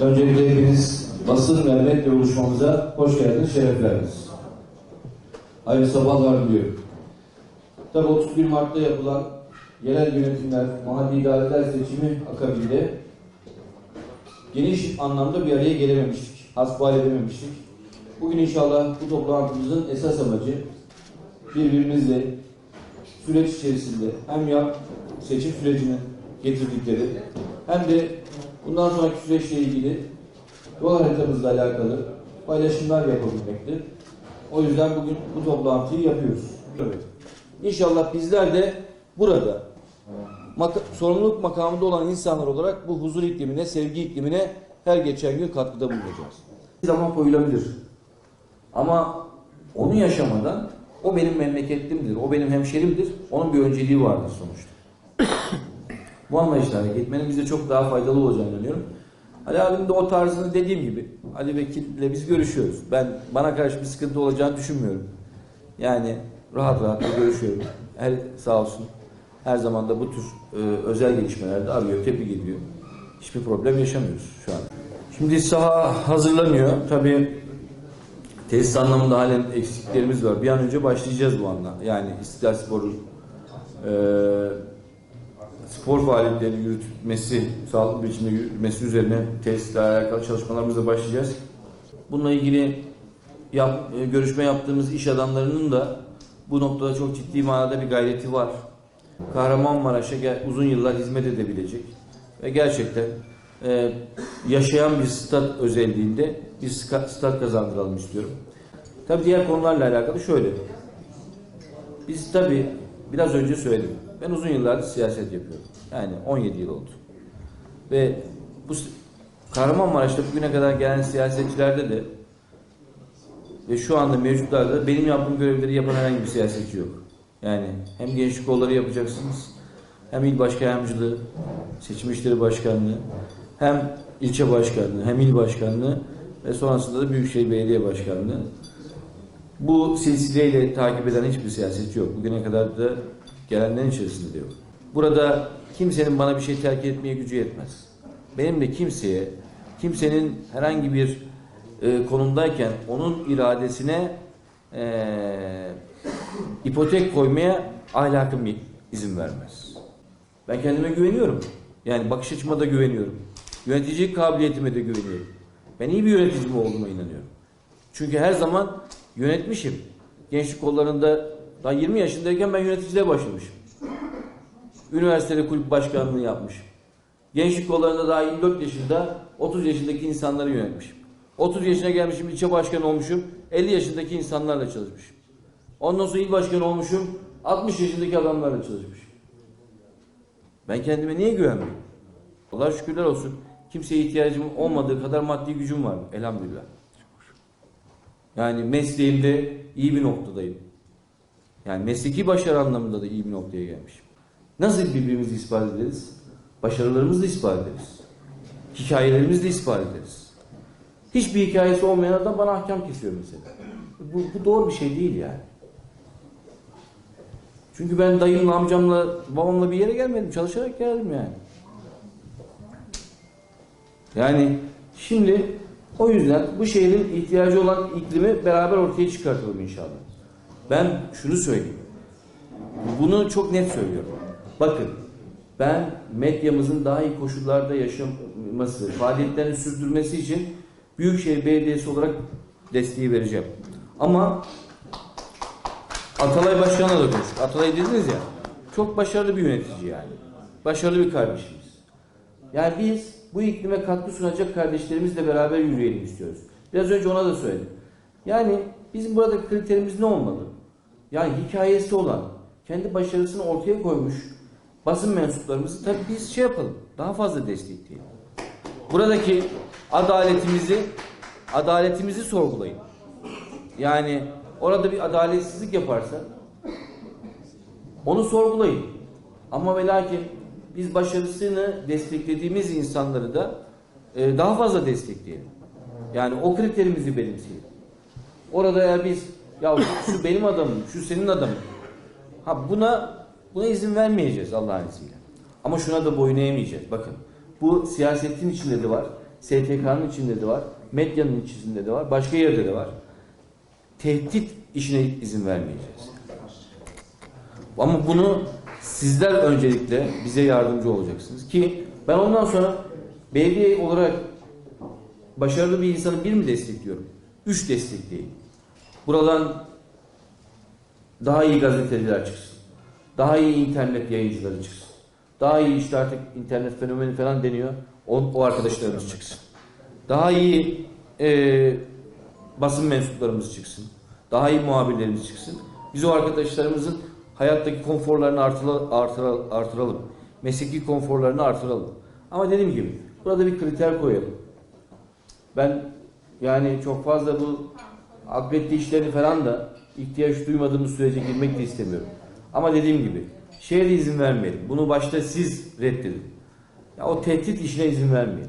Öncelikle hepiniz basın ve medya oluşmamıza hoş geldiniz, şeref verdiniz. Hayırlı sabahlar diliyorum. Tabi 31 Mart'ta yapılan yerel yönetimler, mahalli idareler seçimi akabinde geniş anlamda bir araya gelememiştik, hasbihal edememiştik. Bugün inşallah bu toplantımızın esas amacı birbirimizle süreç içerisinde hem ya seçim sürecinin getirdikleri hem de bundan sonraki süreçle ilgili yol haritamızla alakalı paylaşımlar yapabilmektir. O yüzden bugün bu toplantıyı yapıyoruz. Evet. İnşallah bizler de burada maka- sorumluluk makamında olan insanlar olarak bu huzur iklimine, sevgi iklimine her geçen gün katkıda bulunacağız. zaman koyulabilir. Ama onu yaşamadan o benim memleketimdir, o benim hemşerimdir. Onun bir önceliği vardır sonuçta. Bu anlayışla hareket etmenin bize çok daha faydalı olacağını inanıyorum. Ali abinin de o tarzını dediğim gibi Ali Vekil'le biz görüşüyoruz. Ben bana karşı bir sıkıntı olacağını düşünmüyorum. Yani rahat rahat da görüşüyorum. Her sağ olsun. Her zaman da bu tür e, özel gelişmelerde arıyor, tepki ediyor. Hiçbir problem yaşamıyoruz şu an. Şimdi saha hazırlanıyor. Tabii tesis anlamında halen eksiklerimiz var. Bir an önce başlayacağız bu anla. Yani İstiklal Spor'un e, spor faaliyetlerini yürütmesi, sağlıklı biçimde yürütmesi üzerine tesisle alakalı çalışmalarımıza başlayacağız. Bununla ilgili yap, e, görüşme yaptığımız iş adamlarının da bu noktada çok ciddi manada bir gayreti var. Kahramanmaraş'a uzun yıllar hizmet edebilecek ve gerçekten e, yaşayan bir stat özelliğinde bir stat kazandıralım istiyorum. Tabii diğer konularla alakalı şöyle. Biz tabii biraz önce söyledim. Ben uzun yıllardır siyaset yapıyorum. Yani 17 yıl oldu. Ve bu Kahramanmaraş'ta bugüne kadar gelen siyasetçilerde de ve şu anda mevcutlarda benim yaptığım görevleri yapan herhangi bir siyasetçi yok. Yani hem gençlik kolları yapacaksınız, hem il başkanlığı, seçim işleri başkanlığı, hem ilçe başkanlığı, hem il başkanlığı ve sonrasında da Büyükşehir Belediye Başkanlığı. Bu silsileyle takip eden hiçbir siyasetçi yok. Bugüne kadar da gelenlerin içerisinde de yok. Burada kimsenin bana bir şey terk etmeye gücü yetmez. Benim de kimseye, kimsenin herhangi bir e, konumdayken onun iradesine e, ipotek koymaya ahlakım izin vermez. Ben kendime güveniyorum. Yani bakış açıma da güveniyorum. Yöneticilik kabiliyetime de güveniyorum. Ben iyi bir yönetici olduğuma inanıyorum. Çünkü her zaman yönetmişim. Gençlik kollarında daha 20 yaşındayken ben yöneticiliğe başlamışım. Üniversitede kulüp başkanlığı yapmışım. Gençlik kollarında daha 24 yaşında 30 yaşındaki insanları yönetmişim. 30 yaşına gelmişim ilçe başkanı olmuşum. 50 yaşındaki insanlarla çalışmışım. Ondan sonra il başkanı olmuşum. 60 yaşındaki adamlarla çalışmışım. Ben kendime niye güvenmiyorum? Allah şükürler olsun. Kimseye ihtiyacım olmadığı kadar maddi gücüm var. Elhamdülillah. Yani mesleğimde iyi bir noktadayım. Yani mesleki başarı anlamında da iyi bir noktaya gelmişim. Nasıl birbirimizi ispat ederiz? Başarılarımızla ispat ederiz. Hikayelerimizle ispat ederiz. Hiçbir hikayesi olmayan adam bana ahkam kesiyor mesela. Bu, bu doğru bir şey değil yani. Çünkü ben dayımla, amcamla, babamla bir yere gelmedim. Çalışarak geldim yani. Yani şimdi o yüzden bu şehrin ihtiyacı olan iklimi beraber ortaya çıkartalım inşallah. Ben şunu söyleyeyim. Bunu çok net söylüyorum. Bakın ben medyamızın daha iyi koşullarda yaşaması, faaliyetlerini sürdürmesi için Büyükşehir Belediyesi olarak desteği vereceğim. Ama Atalay Başkan'la da konuştuk. Atalay dediniz ya, çok başarılı bir yönetici yani. Başarılı bir kardeşimiz. Yani biz bu iklime katkı sunacak kardeşlerimizle beraber yürüyelim istiyoruz. Biraz önce ona da söyledim. Yani bizim burada kriterimiz ne olmalı? Yani hikayesi olan, kendi başarısını ortaya koymuş basın mensuplarımızı tabii biz şey yapalım, daha fazla destekleyelim. Buradaki adaletimizi, adaletimizi sorgulayın. Yani orada bir adaletsizlik yaparsa onu sorgulayın. Ama ve lakin biz başarısını desteklediğimiz insanları da e, daha fazla destekleyelim. Yani o kriterimizi benimseyelim. Orada eğer biz ya şu benim adamım, şu senin adamın. Ha buna buna izin vermeyeceğiz Allah'ın izniyle. Ama şuna da boyun eğmeyeceğiz. Bakın bu siyasetin içinde de var. STK'nın içinde de var, medyanın içinde de var, başka yerde de var. Tehdit işine izin vermeyeceğiz. Ama bunu sizler öncelikle bize yardımcı olacaksınız ki ben ondan sonra belediye olarak başarılı bir insanı bir mi destekliyorum? Üç destekleyeyim. Buradan daha iyi gazeteciler çıksın. Daha iyi internet yayıncıları çıksın. Daha iyi işte artık internet fenomeni falan deniyor. O, o arkadaşlarımız çıksın. Daha iyi e, basın mensuplarımız çıksın. Daha iyi muhabirlerimiz çıksın. Biz o arkadaşlarımızın hayattaki konforlarını artıra- artıra- artıralım. Mesleki konforlarını artıralım. Ama dediğim gibi burada bir kriter koyalım. Ben yani çok fazla bu akredite işlerini falan da ihtiyaç duymadığımız sürece girmek de istemiyorum. Ama dediğim gibi şeye de izin vermeyelim. Bunu başta siz reddedin. Ya o tehdit işine izin vermeyin.